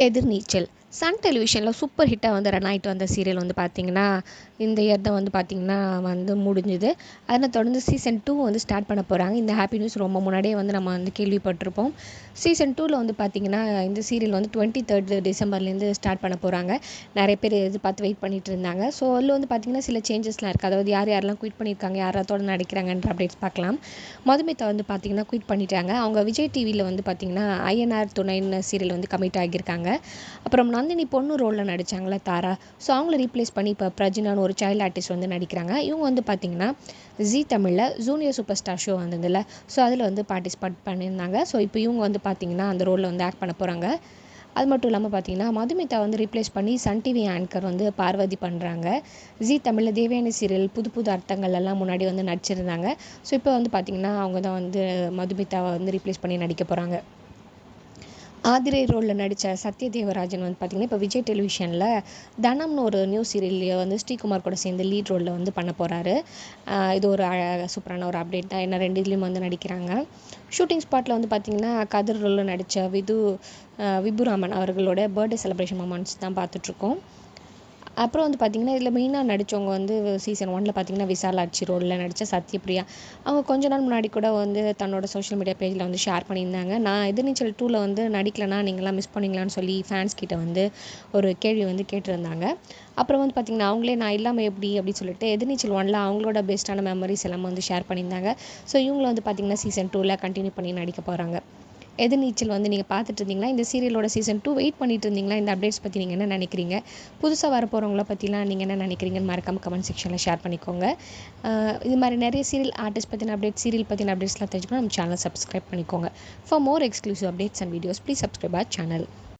எதிர்நீச்சல். Sun டெலிவிஷனில் super ஹிட்டாக வந்து run ஆகிட்டு வந்த சீரியல் வந்து பார்த்திங்கன்னா இந்த இயர் தான் வந்து பார்த்திங்கன்னா வந்து முடிஞ்சுது. அதனை தொடர்ந்து சீசன் டூ வந்து ஸ்டார்ட் பண்ண போகிறாங்க இந்த ஹாப்பி நியூஸ் ரொம்ப முன்னாடியே வந்து நம்ம வந்து கேள்விப்பட்டிருப்போம். சீசன் டூவில் வந்து பார்த்திங்கன்னா இந்த சீரியல் வந்து டுவெண்ட்டி தேர்ட் டிசம்பர்லேருந்து ஸ்டார்ட் பண்ண போகிறாங்க நிறைய பேர் எதிர்பார்த்து வெயிட் பண்ணிட்டு இருந்தாங்க. ஸோ அதில் வந்து பார்த்திங்கன்னா சில சேஞ்சஸ்லாம் இருக்குது அதாவது யார் யாரெல்லாம் குயிட் பண்ணியிருக்காங்க யார் நடிக்கிறாங்கன்ற அப்டேட்ஸ் பார்க்கலாம். மதுமிதா வந்து பார்த்திங்கன்னா குயிட் பண்ணிட்டாங்க. அவங்க விஜய் டிவியில் வந்து பார்த்திங்கன்னா ஐஎன்ஆர் துணைன்னு சீரியல் வந்து கமிட் ஆகியிருக்காங்க. அப்புறம் நந்தினி பொண்ணு ரோலில் நடித்தாங்களே தாரா. ஸோ அவங்கள ரீப்ளேஸ் பண்ணி இப்போ பிரஜினான்னு ஒரு சைல்டு ஆர்டிஸ்ட் வந்து நடிக்கிறாங்க. இவங்க வந்து பார்த்திங்கன்னா ஜி தமிழில் ஜூனியர் சூப்பர் ஸ்டார் ஷோ வந்ததில்ல ஸோ அதில் வந்து பார்ட்டிசிபேட் பண்ணியிருந்தாங்க. ஸோ இப்போ இவங்க வந்து பார்த்திங்கன்னா அந்த ரோலில் வந்து ஆக்ட் பண்ண போகிறாங்க அது மட்டும் இல்லாமல் பார்த்தீங்கன்னா மதுமிதா வந்து ரீப்ளேஸ் பண்ணி சன் டிவி ஆங்கர் வந்து பார்வதி பண்ணுறாங்க ஜி தமிழில் தேவயானி சீரியல் புது புது அர்த்தங்கள் எல்லாம் முன்னாடி வந்து நடிச்சிருந்தாங்க. ஸோ இப்போ வந்து பார்த்திங்கன்னா அவங்க தான் வந்து மதுமிதாவை வந்து ரீப்ளேஸ் பண்ணி நடிக்க போகிறாங்க ஆதிரை ரோலில் நடித்த சத்யதேவராஜன் வந்து பார்த்திங்கன்னா இப்போ விஜய் டெலிவிஷனில் தனம்னு ஒரு நியூ சீரியல்லையே வந்து ஸ்ரீகுமார் கூட சேர்ந்து லீட் ரோலில் வந்து பண்ண போகிறாரு இது ஒரு சூப்பரான ஒரு அப்டேட் தான். என்ன ரெண்டு இதுலேயும் வந்து நடிக்கிறாங்க. ஷூட்டிங் ஸ்பாட்டில் வந்து பார்த்திங்கன்னா கதிர் ரோலில் நடித்த விது விபுராமன் அவர்களோட பர்த்டே செலிப்ரேஷன் மொமெண்ட்ஸ் தான் பார்த்துட்ருக்கோம் அப்புறம் வந்து பார்த்திங்கன்னா இதில் மெயினாக நடித்தவங்க வந்து சீசன் ஒனில் பார்த்திங்கன்னா விசாலாட்சி ரோலில் நடித்த சத்யபிரியா. அவங்க கொஞ்ச நாள் முன்னாடி கூட வந்து தன்னோட சோஷியல் மீடியா பேஜில் வந்து ஷேர் பண்ணியிருந்தாங்க. நான் எதிர்நீச்சல் டூவில் வந்து நடிக்கலைன்னா நீங்களாம் மிஸ் பண்ணிங்களான்னு சொல்லி ஃபேன்ஸ் கிட்ட வந்து ஒரு கேள்வி வந்து கேட்டிருந்தாங்க. அப்புறம் வந்து பார்த்திங்கன்னா அவங்களே நான் இல்லாமல் எப்படி அப்படின்னு சொல்லிட்டு எதிர்நீச்சல் ஒனில் அவங்களோட பெஸ்ட்டான மெமரிஸ் எல்லாம் வந்து ஷேர் பண்ணியிருந்தாங்க. ஸோ இவங்கள வந்து பார்த்திங்கன்னா சீசன் டூவில் கண்டினியூ பண்ணி நடிக்க போகிறாங்க எதிர்நீச்சல் வந்து நீங்கள் பார்த்துட்டு இருந்தீங்களா இந்த சீரியலோட சீசன் டூ வெயிட் பண்ணிட்டு இருந்தீங்களா இந்த அப்டேட்ஸ் பற்றி நீங்கள் என்ன நினைக்கிறீங்க? புதுசாக வர போகிறவங்கள பற்றிலாம் நீங்கள் என்ன நினைக்கிறீங்கன்னு மறக்காமல் கமெண்ட் செக்ஷனில் ஷேர் பண்ணிக்கோங்க. இது மாதிரி நிறைய சீரியல் ஆர்டிஸ்ட் பற்றின அப்டேட் சீரியல் பற்றின அப்டேட்ஸ்லாம் தெரிஞ்சுக்கணும் நம்ம சேனல் சப்ஸ்கிரைப் பண்ணிக்கோங்க. For more exclusive updates and videos please subscribe our channel